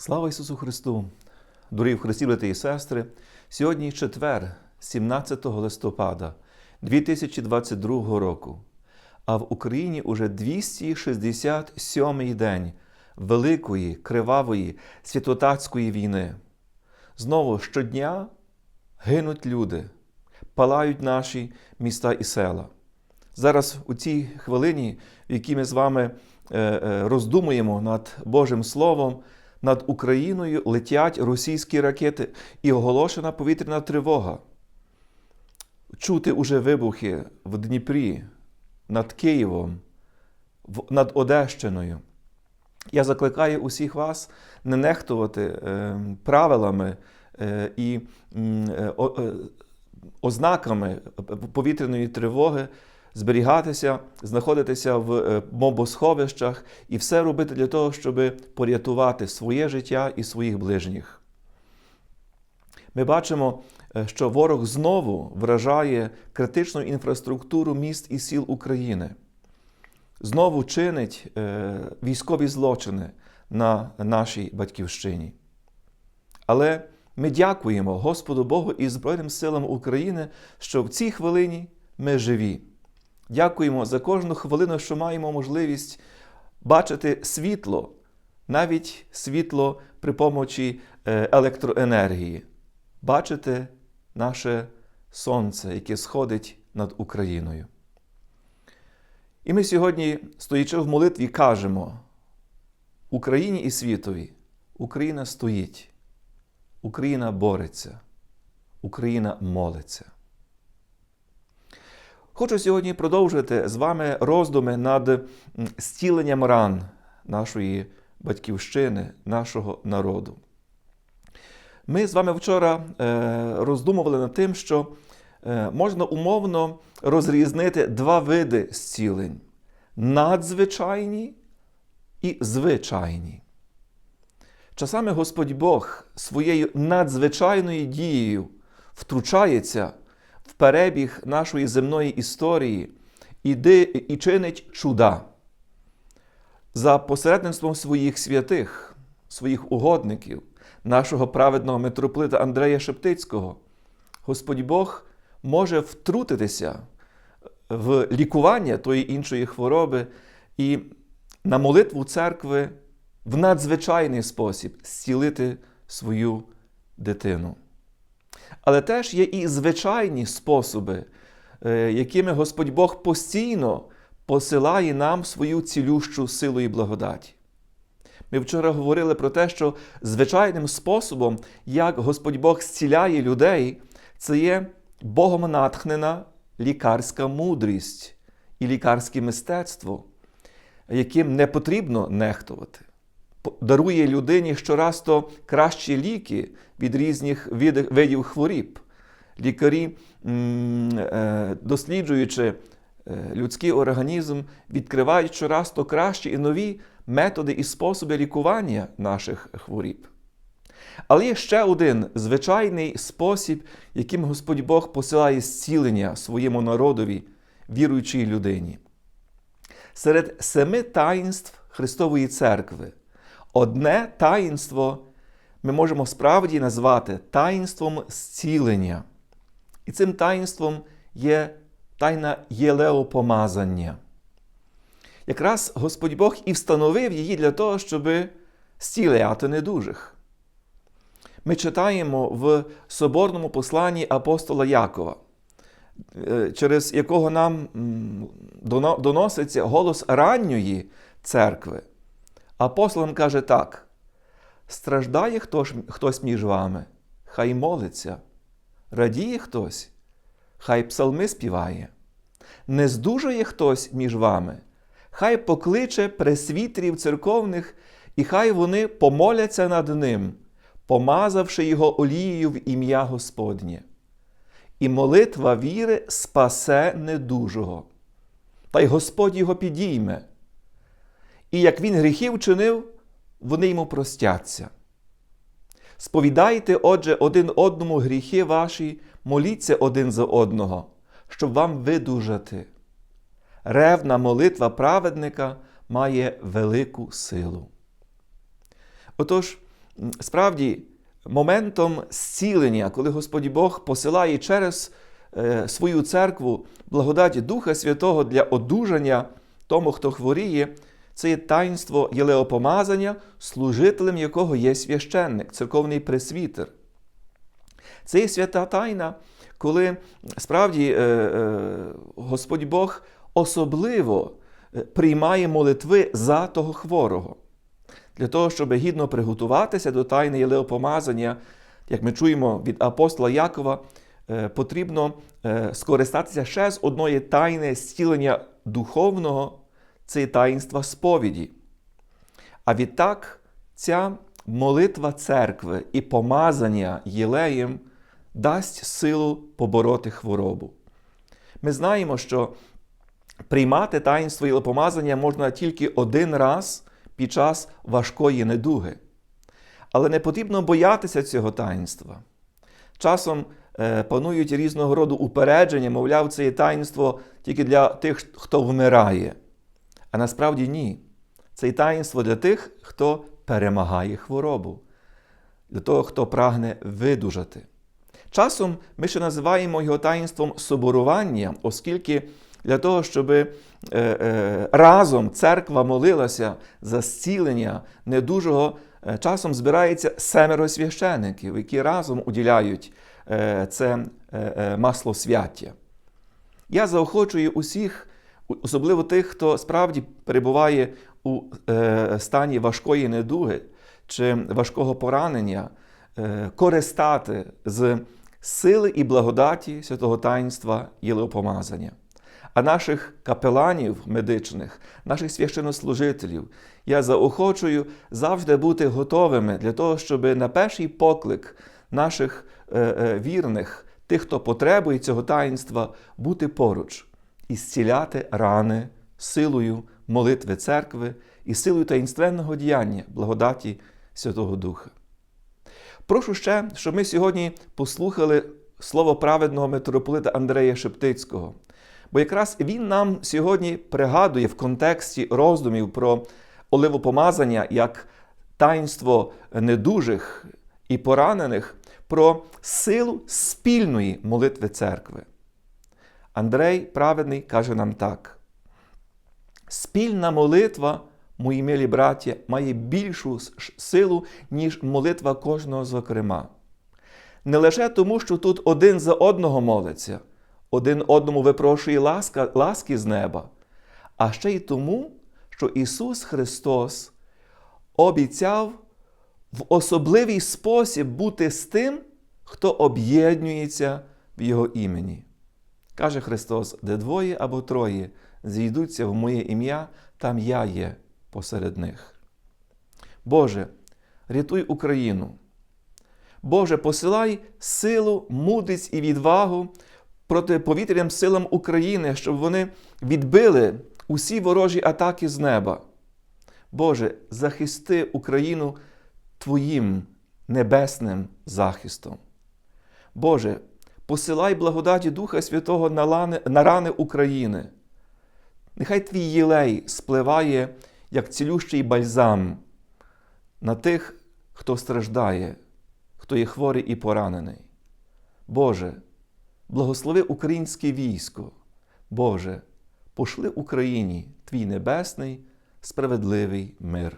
Слава Ісусу Христу! Дорогі в Христі, брати і сестри! Сьогодні четвер, 17 листопада 2022 року. А в Україні уже 267-й день Великої кривавої святотатської війни. Знову щодня гинуть люди, палають наші міста і села. Зараз у цій хвилині, в якій ми з вами е, е, роздумуємо над Божим Словом, над Україною летять російські ракети і оголошена повітряна тривога. Чути уже вибухи в Дніпрі, над Києвом, над Одещиною. Я закликаю усіх вас не нехтувати е, правилами е, і е, ознаками повітряної тривоги, зберігатися, знаходитися в е, мобосховищах і все робити для того, щоб порятувати своє життя і своїх ближніх. Ми бачимо, е, що ворог знову вражає критичну інфраструктуру міст і сіл України знову чинить е, військові злочини на нашій батьківщині. Але ми дякуємо Господу Богу і Збройним силам України, що в цій хвилині ми живі. Дякуємо за кожну хвилину, що маємо можливість бачити світло, навіть світло при помочі е, електроенергії, бачити наше сонце, яке сходить над Україною. І ми сьогодні, стоячи в молитві, кажемо Україні і світові, Україна стоїть, Україна бореться, Україна молиться. Хочу сьогодні продовжити з вами роздуми над м, зціленням ран нашої батьківщини, нашого народу. Ми з вами вчора е, роздумували над тим, що е, можна умовно розрізнити два види зцілень: надзвичайні і звичайні. Часами Господь Бог своєю надзвичайною дією втручається в перебіг нашої земної історії і, і чинить чуда. За посередництвом своїх святих, своїх угодників, нашого праведного митрополита Андрея Шептицького, Господь Бог може втрутитися в лікування тої іншої хвороби і на молитву церкви в надзвичайний спосіб зцілити свою дитину. Але теж є і звичайні способи, е, якими Господь Бог постійно посилає нам свою цілющу силу і благодаті. Ми вчора говорили про те, що звичайним способом, як Господь Бог зціляє людей, це є Богом натхнена лікарська мудрість і лікарське мистецтво, яким не потрібно нехтувати. Дарує людині щораз то кращі ліки від різних видів хворіб. Лікарі, е, досліджуючи е, людський організм, відкривають щораз то кращі і нові методи і способи лікування наших хворіб. Але є ще один звичайний спосіб, яким Господь Бог посилає зцілення своєму народові, віруючій людині. Серед семи таїнств Христової Церкви одне таїнство ми можемо справді назвати таїнством зцілення. І цим таїнством є тайна єлеопомазання. Якраз Господь Бог і встановив її для того, щоб зціляти недужих. Ми читаємо в соборному посланні апостола Якова, е, через якого нам доноситься голос ранньої церкви. Апостол нам каже так: страждає хтось, хтось між вами, хай молиться, радіє хтось, хай псалми співає, не здужує хтось між вами, хай покличе пресвітрів церковних, і хай вони помоляться над ним, помазавши його олією в ім'я Господнє. І молитва віри спасе недужого, та й Господь його підійме. І як він гріхів чинив, вони йому простяться. Сповідайте, отже, один одному гріхи ваші, моліться один за одного, щоб вам видужати. Ревна молитва праведника має велику силу. Отож, справді моментом зцілення, коли Господь Бог посилає через е, свою церкву благодаті Духа Святого для одужання тому, хто хворіє, це є таїнство єлеопомазання, служителем якого є священник, церковний пресвітер. Це є свята тайна, коли справді е, е, Господь Бог особливо е, приймає молитви за того хворого. Для того, щоб гідно приготуватися до тайни єлеопомазання, як ми чуємо від апостола Якова, потрібно скористатися ще з одної тайни зцілення духовного, це таїнства сповіді. А відтак ця молитва церкви і помазання єлеєм дасть силу побороти хворобу. Ми знаємо, що приймати таїнство єлепомазання можна тільки один раз під час важкої недуги. Але не потрібно боятися цього таїнства. Часом е, панують різного роду упередження, мовляв, це є таїнство тільки для тих, хто вмирає. А насправді ні. Це є таїнство для тих, хто перемагає хворобу, для того, хто прагне видужати. Часом ми ще називаємо його таїнством соборування, оскільки для того, щоб е, е, разом церква молилася за зцілення недужого, е, часом збирається семеро священиків, які разом уділяють це масло свяття. Я заохочую усіх, особливо тих, хто справді перебуває у е, стані важкої недуги чи важкого поранення, е, користати з сили і благодаті святого таїнства єлеопомазання. А наших капеланів медичних, наших священнослужителів я заохочую завжди бути готовими для того, щоб на перший поклик наших е, вірних, тих, хто потребує цього таїнства, бути поруч і зціляти рани силою молитви церкви і силою таїнственного діяння благодаті Святого Духа. Прошу ще, щоб ми сьогодні послухали слово праведного митрополита Андрея Шептицького. Бо якраз він нам сьогодні пригадує в контексті роздумів про оливопомазання як таїнство недужих і поранених, про силу спільної молитви церкви. Андрей праведний каже нам так: спільна молитва, мої милі браття, має більшу силу, ніж молитва кожного зокрема. Не лише тому, що тут один за одного молиться, один одному випрошує ласка, ласки з неба, а ще й тому, що Ісус Христос обіцяв в особливий спосіб бути з тим, хто об'єднується в Його імені. Каже Христос, де двоє або троє зійдуться в моє ім'я, там я є посеред них. Боже, рятуй Україну. Боже, посилай силу, мудрість і відвагу проти повітряним силам України, щоб вони відбили усі ворожі атаки з неба. Боже, захисти Україну Твоїм небесним захистом. Боже, посилай благодаті Духа Святого на, лани, на рани України. Нехай твій єлей спливає, як цілющий бальзам на тих, хто страждає, хто є хворий і поранений. Боже, благослови українське військо. Боже, пошли Україні Твій небесний, справедливий мир.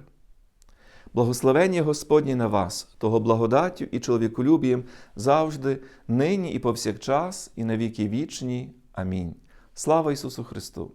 Благословення Господні на вас, того благодаттю і чоловіколюбієм завжди, нині і повсякчас, і на віки вічні. Амінь. Слава Ісусу Христу!